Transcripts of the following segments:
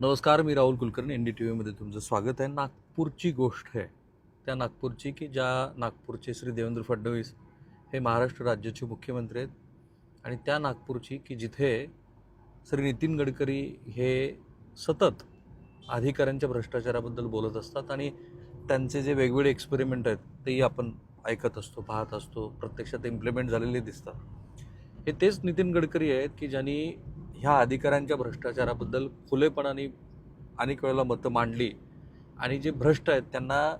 नमस्कार मी Rahul Kulkarni N D T व्हीमध्ये तुमचं स्वागत आहे. नागपूरची गोष्ट आहे त्या नागपूरची की ज्या नागपूरचे श्री देवेंद्र फडणवीस हे महाराष्ट्र राज्याचे मुख्यमंत्री आहेत आणि त्या नागपूरची की जिथे श्री नितीन गडकरी हे सतत अधिकाऱ्यांच्या भ्रष्टाचाराबद्दल बोलत असतात आणि त्यांचे जे वेगवेगळे एक्सपेरिमेंट आहेत तेही आपण ऐकत असतो पाहत असतो प्रत्यक्षात इम्प्लिमेंट झालेले दिसतात. हे तेच नितीन गडकरी आहेत की ज्यांनी ह्या अधिकाऱ्यांच्या भ्रष्टाचाराबद्दल खुलेपणाने अनेक वेळेला मतं मांडली. आणि जे भ्रष्ट आहेत त्यांना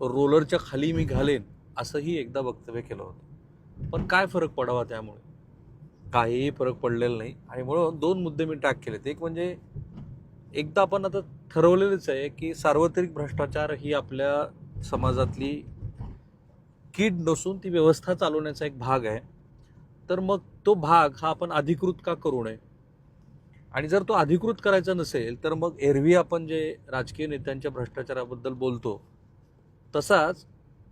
रोलरच्या खाली मी घालेन असंही एकदा वक्तव्य केलं होतं. पण काय फरक पडावा त्यामुळे? काहीही फरक पडलेला नाही. आणि म्हणून दोन मुद्दे मी टॅग केलेत. एक म्हणजे एकदा आपण आता ठरवलेलंच आहे की सार्वत्रिक भ्रष्टाचार ही आपल्या समाजातली कीड नसून ती व्यवस्था चालवण्याचा एक भाग आहे. तर मग तो भाग हा आपण अधिकृत का करू नये? आणि जर तो अधिकृत करायचा नसेल तर मग एरवी आपण जे राजकीय नेत्यांच्या भ्रष्टाचाराबद्दल बोलतो तसाच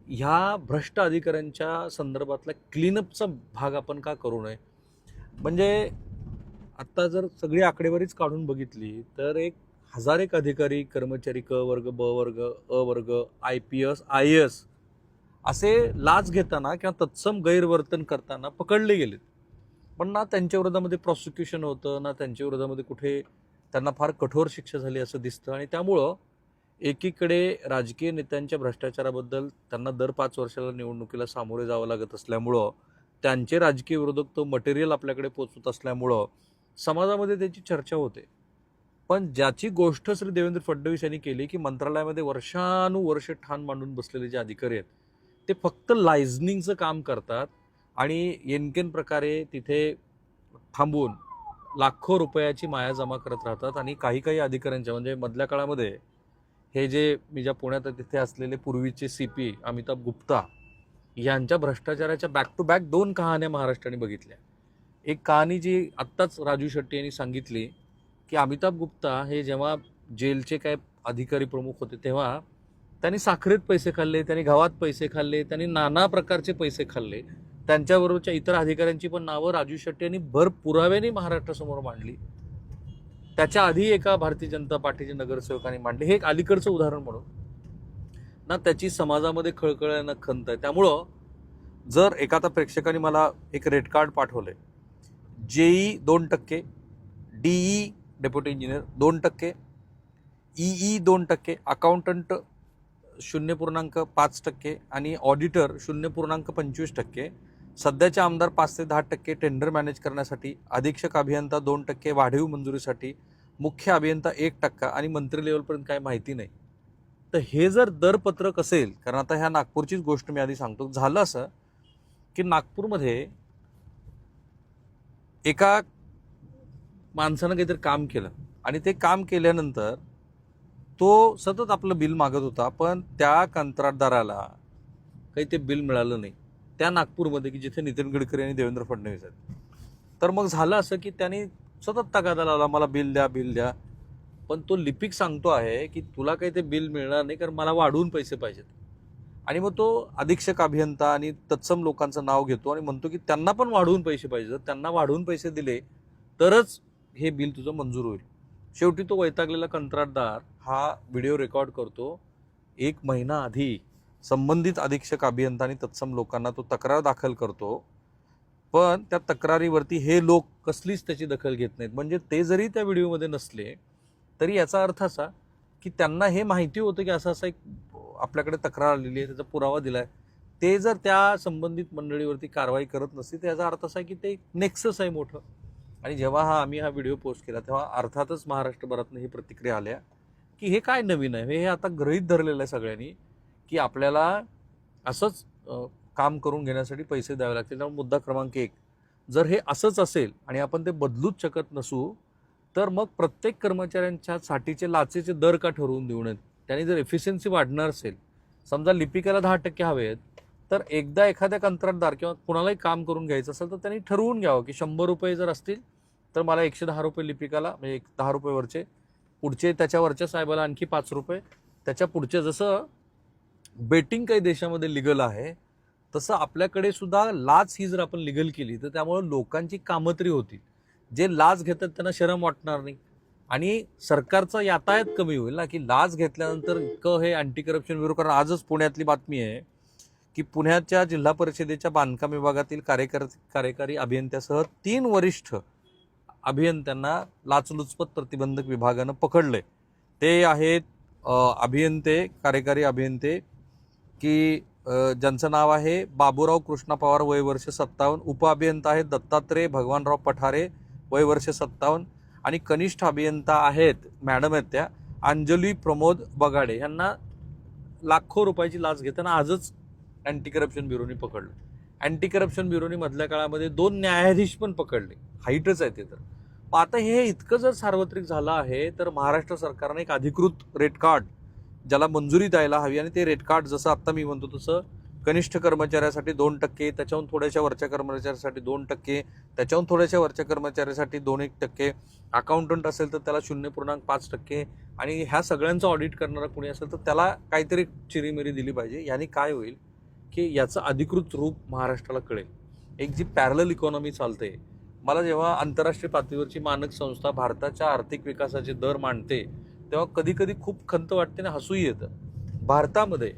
ह्या भ्रष्ट अधिकाऱ्यांच्या संदर्भातला क्लीनअपचा भाग आपण का करू नये? म्हणजे आत्ता जर सगळी आकडेवारीच काढून बघितली तर एक हजार एक अधिकारी कर्मचारी क वर्ग ब वर्ग अ वर्ग I P S I S असे लाच घेताना किंवा तत्सम गैरवर्तन करताना पकडले गेलेत. पण ना त्यांच्या विरोधामध्ये प्रॉसिक्युशन होतं ना त्यांच्या विरोधामध्ये कुठे त्यांना फार कठोर शिक्षा झाली असं दिसतं. आणि त्यामुळं एकीकडे राजकीय नेत्यांच्या भ्रष्टाचाराबद्दल त्यांना दर पाच वर्षाला निवडणुकीला सामोरे जावं लागत असल्यामुळं त्यांचे राजकीय विरोधक तो मटेरियल आपल्याकडे पोचवत असल्यामुळं समाजामध्ये त्याची चर्चा होते. पण ज्याची गोष्ट श्री देवेंद्र फडणवीस यांनी केली की मंत्रालयामध्ये वर्षानुवर्ष ठाण मांडून बसलेले जे अधिकारी आहेत ते फक्त लायझनिंगचं काम करतात आणि येनकेन प्रकारे तिथे थांबून लाखो रुपयाची माया जमा करत राहतात आणि काही काही अधिकाऱ्यांच्या म्हणजे मधल्या काळामध्ये हे जे मी ज्या पुण्यात तिथे असलेले पूर्वीचे सी पी अमिताभ गुप्ता यांच्या भ्रष्टाचाराच्या बॅक टू बॅक दोन कहाण्या महाराष्ट्राने बघितल्या. एक कहाणी जी आत्ताच राजू शेट्टी यांनी सांगितली की अमिताभ गुप्ता हे जेव्हा जेलचे काय अधिकारी प्रमुख होते तेव्हा त्यांनी साखरेत पैसे खाल्ले त्यांनी गावात पैसे खाल्ले त्यांनी नाना प्रकारचे पैसे खाल्ले. त्यांच्याबरोबरच्या इतर अधिकाऱ्यांची पण नावं राजू शेट्टी यांनी भर पुराव्याने महाराष्ट्रासमोर मांडली. त्याच्या आधी एका भारतीय जनता पार्टीचे नगरसेवकांनी मांडले. हे एक अलीकडचं उदाहरण म्हणून. ना त्याची समाजामध्ये खळखळ्यानं खंत आहे. त्यामुळं जर एखादा प्रेक्षकाने मला एक रेड कार्ड पाठवले जेई दोन टक्के डीई डेप्युटी इंजिनियर दोन टक्के ई दोन टक्के अकाउंटंट शून्य पूर्णांक पाच टक्के आणि ऑडिटर शून्य पूर्णांक पंचवीस टक्के सध्याचे आमदार पाच ते दहा टक्के टेंडर मॅनेज करण्यासाठी अधीक्षक अभियंता दोन टक्के वाढीव मंजुरीसाठी मुख्य अभियंता एक टक्का आणि मंत्री लेवलपर्यंत काही माहिती नाही. तर हे जर दरपत्रक असेल कारण आता ह्या नागपूरचीच गोष्ट मी आधी सांगतो झालं असं की नागपूरमध्ये एका माणसानं काहीतरी काम केलं आणि ते काम केल्यानंतर तो सतत आपलं बिल मागत होता पण त्या कंत्राटदाराला काही ते बिल मिळालं नाही. त्या नागपूरमध्ये की जिथे नितीन गडकरी आणि देवेंद्र फडणवीस आहेत. तर मग झालं असं की त्यांनी सतत तगादा लावला मला बिल द्या बिल द्या. पण तो लिपिक सांगतो आहे की तुला काही ते बिल मिळणार नाही कारण मला वाढवून पैसे पाहिजेत. आणि मग तो अधीक्षक अभियंता आणि तत्सम लोकांचं नाव घेतो आणि म्हणतो की त्यांना पण वाढवून पैसे पाहिजे त्यांना वाढवून पैसे दिले तरच हे बिल तुझं मंजूर होईल. शेवटी तो वैतागलेला कंत्राटदार हा व्हिडिओ रेकॉर्ड करतो. एक महिना आधी संबंधित अधीक्षक अभियंता आणि तत्सम लोकांना तो तक्रार दाखल करतो. पण त्या तक्रारीवरती हे लोक कसलीच त्याची दखल घेत नाहीत. म्हणजे ते जरी त्या व्हिडिओमध्ये नसले तरी याचा अर्थ असा की त्यांना हे माहिती होतं की असं असं एक आपल्याकडे तक्रार आलेली आहे त्याचा पुरावा दिला आहे ते जर त्या संबंधित मंडळीवरती कारवाई करत नसते तर याचा अर्थ असा आहे की ते नेक्सस आहे मोठं. आणि जेव्हा हा आम्ही हा व्हिडिओ पोस्ट केला तेव्हा अर्थातच महाराष्ट्रभरातनं ही प्रतिक्रिया आल्या की हे काय नवीन आहे? हे आता गृहीत धरलेलं आहे सगळ्यांनी. की आपल्याला असंच काम करून घेण्यासाठी पैसे द्यावे लागतील. त्यामुळे मुद्दा क्रमांक एक. जर हे असंच असेल आणि आपण ते बदलूच शकत नसू तर मग प्रत्येक कर्मचाऱ्यांच्या साठीचे लाचेचे दर का ठरवून देऊ नयेत? त्यांनी जर एफिशियन्सी वाढणार असेल समजा लिपिकाला दहा टक्के हवे आहेत तर एकदा एखाद्या कंत्राटदार किंवा कुणालाही काम करून घ्यायचं असेल तर त्यांनी ठरवून घ्यावं की शंभर रुपये जर असतील तर मला एकशे दहा रुपये लिपिकाला म्हणजे एक दहा रुपयेवरचे पुढचे त्याच्यावरच्या साहेबाला आणखी पाच रुपये त्याच्या पुढचे जसं बेटिंग काही देशामध्ये लिगल आहे तसं आपल्याकडे सुद्धा लाच ही जर आपण लिगल केली तर त्यामुळे लोकांची कामत्री होतील. जे लाच घेतात त्यांना शरम वाटणार नाही. आणि सरकारचं यातायात कमी होईल ना की लाच घेतल्यानंतर इतकं हे अँटी करप्शन ब्युरो कारण आजच पुण्यातली बातमी आहे की पुण्याच्या जिल्हा परिषदेच्या बांधकाम विभागातील कार्यकर कार्यकारी अभियंत्यासह तीन वरिष्ठ अभियंत्यांना लाचलुचपत प्रतिबंधक विभागानं पकडले ते आहेत अभियंते कार्यकारी अभियंते की ज्यांचं नाव आहे बाबूराव कृष्णा पवार वय वर्ष सत्तावन्न. उपअभियंता आहेत दत्तात्रय भगवानराव पठारे वय वर्ष सत्तावन्न. आणि कनिष्ठ अभियंता आहेत मॅडम आहेत त्या अंजली प्रमोद बगाडे. यांना लाखो रुपयाची लाच घेताना आजच अँटी करप्शन ब्युरोनी पकडलं. अँटी करप्शन ब्युरोनी मधल्या काळामध्ये दोन न्यायाधीश पण पकडले. हाईटच आहे ते तर. आता हे इतकं जर सार्वत्रिक झालं आहे तर महाराष्ट्र सरकारने एक अधिकृत रेट कार्ड ज्याला मंजुरी द्यायला हवी आणि ते रेट कार्ड जसं आत्ता मी म्हणतो तसं कनिष्ठ कर्मचाऱ्यासाठी दोन टक्के त्याच्याहून थोड्याशा वरच्या कर्मचाऱ्यासाठी दोन टक्के त्याच्याहून थोड्याशा वरच्या कर्मचाऱ्यासाठी दोन एक टक्के. अकाउंटंट असेल तर त्याला शून्य पूर्णांक पाच टक्के आणि ह्या सगळ्यांचं ऑडिट करणारा कुणी असेल तर त्याला काहीतरी चिरीमिरी दिली पाहिजे. याने काय होईल की याचं अधिकृत रूप महाराष्ट्राला कळेल. एक जी पॅरल इकॉनॉमी चालते मला जेव्हा आंतरराष्ट्रीय पातळीवरची मानक संस्था भारताच्या आर्थिक विकासाचे दर मांडते तेव्हा कधी कधी खूप खंत वाटते आणि हसूही येतं. भारतामध्ये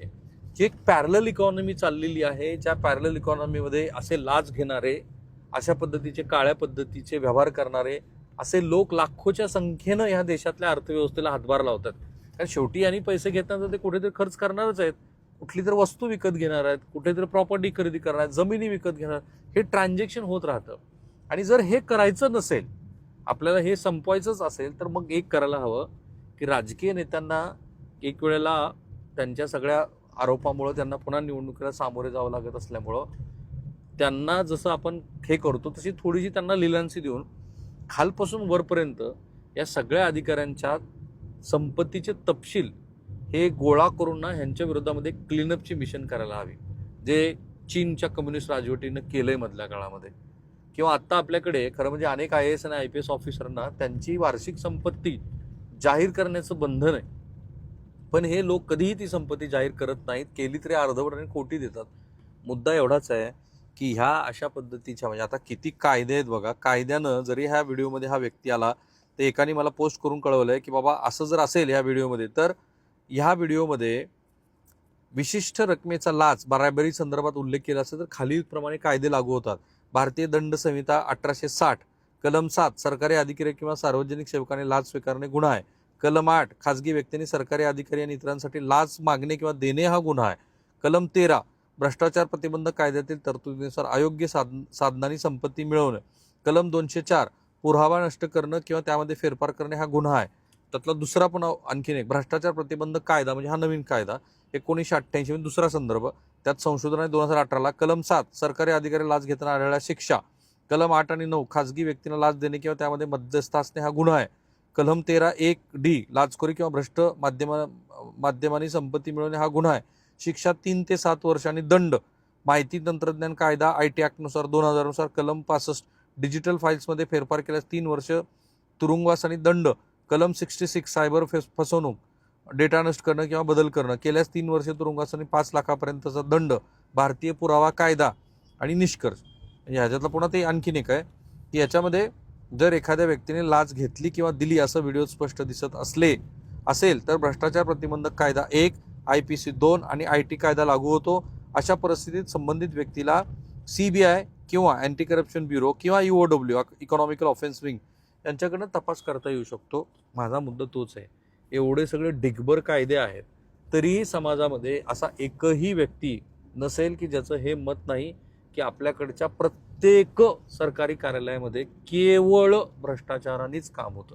जी एक पॅरल इकॉनॉमी चाललेली आहे ज्या पॅरल इकॉनॉमीमध्ये असे लाच घेणारे अशा पद्धतीचे काळ्या पद्धतीचे व्यवहार करणारे असे लोक लाखोच्या संख्येनं ह्या देशातल्या अर्थव्यवस्थेला हातभार लावतात. कारण शेवटी यांनी पैसे घेताना ते कुठेतरी खर्च करणारच आहेत. कुठली तर वस्तू विकत घेणार आहेत कुठेतरी प्रॉपर्टी खरेदी करणार आहेत जमिनी विकत घेणार हे ट्रान्झॅक्शन होत राहतं. आणि जर हे करायचं नसेल आपल्याला हे संपवायचंच असेल तर मग एक करायला हवं. की राजकीय नेत्यांना एक वेळेला त्यांच्या सगळ्या आरोपामुळं त्यांना पुन्हा निवडणुकीला सामोरे जावं लागत असल्यामुळं त्यांना जसं आपण हे करतो तशी थोडीशी त्यांना लिलांसी देऊन खालपासून वरपर्यंत या सगळ्या अधिकाऱ्यांच्या संपत्तीचे तपशील हे गोळा करून ना ह्यांच्या विरोधामध्ये क्लीनअपची मिशन करायला हवी. जे चीनच्या कम्युनिस्ट राजवटीनं केलं आहे मधल्या काळामध्ये. किंवा आत्ता आपल्याकडे खरं म्हणजे अनेक आय एस आणि आय पी एस ऑफिसरांना त्यांची वार्षिक संपत्ती जाहीर करण्याचं बंधन आहे. पण हे लोक कधीही ती संपत्ती जाहीर करत नाहीत. केली तरी अर्धवट आणि खोटी देतात. मुद्दा एवढाच आहे की ह्या अशा पद्धतीच्या म्हणजे आता किती कायदे आहेत बघा. कायद्यानं जरी ह्या व्हिडिओमध्ये हा व्यक्ती आला तर एकाने मला पोस्ट करून कळवलं आहे की बाबा असं जर असेल ह्या व्हिडिओमध्ये तर ह्या व्हिडिओमध्ये विशिष्ट रकमेचा लाच बराबरी संदर्भात उल्लेख केला असेल तर खालीलप्रमाणे कायदे लागू होतात. भारतीय दंड संहिता अठराशे साठ कलम सात सरकारी अधिकारी किंवा सार्वजनिक सेवकाने लाच स्वीकारणे गुन्हा आहे. कलम आठ खाजगी व्यक्तींनी सरकारी अधिकारी आणि इतरांसाठी लाच मागणे किंवा देणे हा गुन्हा आहे. कलम तेरा भ्रष्टाचार प्रतिबंधक कायद्यातील तरतुदीनुसार अयोग्य साध साधनांनी संपत्ती मिळवणं. कलम दोनशे चार पुरावा नष्ट करणं किंवा त्यामध्ये फेरफार करणे हा गुन्हा आहे. त्यातला दुसरा पण आणखीन एक भ्रष्टाचार प्रतिबंधक कायदा म्हणजे हा नवीन कायदा एकोणीसशे अठ्ठ्याऐंशी दुसरा संदर्भ. त्यात संशोधन आहे दोन हजार अठराला कलम सात सरकारी अधिकारी लाच घेताना आढळल्या शिक्षा. कलम आठ आणि नऊ खाजगी व्यक्तींना लाच देणे किंवा त्यामध्ये मध्यस्थ असणे हा गुन्हा आहे. कलम तेरा एक डी लाचखोरी किंवा भ्रष्ट माध्यमा माध्यमांनी संपत्ती मिळवणे हा गुन्हा आहे. शिक्षा तीन ते सात वर्ष आणि दंड. माहिती तंत्रज्ञान कायदा आय टी ॲक्टनुसार दोन हजारनुसार कलम पासष्ट डिजिटल फाईल्समध्ये फेरफार केल्यास तीन वर्ष तुरुंगवास आणि दंड. कलम सिक्स्टी सिक्स सायबर फेस फसवणूक डेटा नष्ट करणं किंवा बदल करणं केल्यास तीन वर्ष तुरुंगवास आणि पाच लाखापर्यंतचा दंड. भारतीय पुरावा कायदा आणि निष्कर्ष. म्हणजे ह्याच्यातलं पुन्हा ते आणखीन एक आहे की याच्यामध्ये जर एखाद्या व्यक्तीने लाच घेतली किंवा दिली असं व्हिडिओ स्पष्ट दिसत असले असेल तर भ्रष्टाचार प्रतिबंधक कायदा एक आय पी सी दोन आणि आय टी कायदा लागू होतो. अशा परिस्थितीत संबंधित व्यक्तीला सी बी आय किंवा अँटी करप्शन ब्युरो किंवा U O W economical offence wing यांच्याकडनं तपास करता येऊ शकतो. माझा मुद्दा तोच आहे. एवढे सगळे डिगबर कायदे आहेत तरीही समाजामध्ये असा एकही व्यक्ती नसेल की ज्याचं हे मत नाही की आपल्याकडच्या प्रत्येक सरकारी कार्यालयामध्ये केवळ भ्रष्टाचारानेच काम होतं.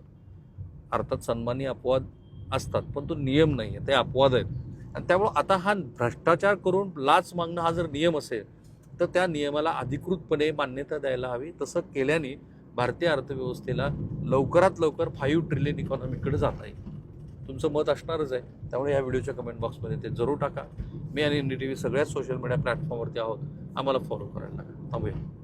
अर्थात सन्मानी अपवाद असतात पण तो नियम नाही आहे ते अपवाद आहेत. आणि त्यामुळं आता हा भ्रष्टाचार करून लाच मागणं हा जर नियम असेल तर त्या नियमाला अधिकृतपणे मान्यता द्यायला हवी. तसं केल्याने भारतीय अर्थव्यवस्थेला लवकरात लवकर फाईव्ह ट्रिलियन इकॉनॉमीकडे जाता येईल. तुमचं मत असणारच आहे. त्यामुळे या व्हिडिओच्या कमेंट बॉक्समध्ये ते जरूर टाका. मी आणि एन डी टी व्ही सगळ्याच सोशल मीडिया प्लॅटफॉर्मवरती आहोत. आम्हाला फॉलो करायला लागा थांबूया.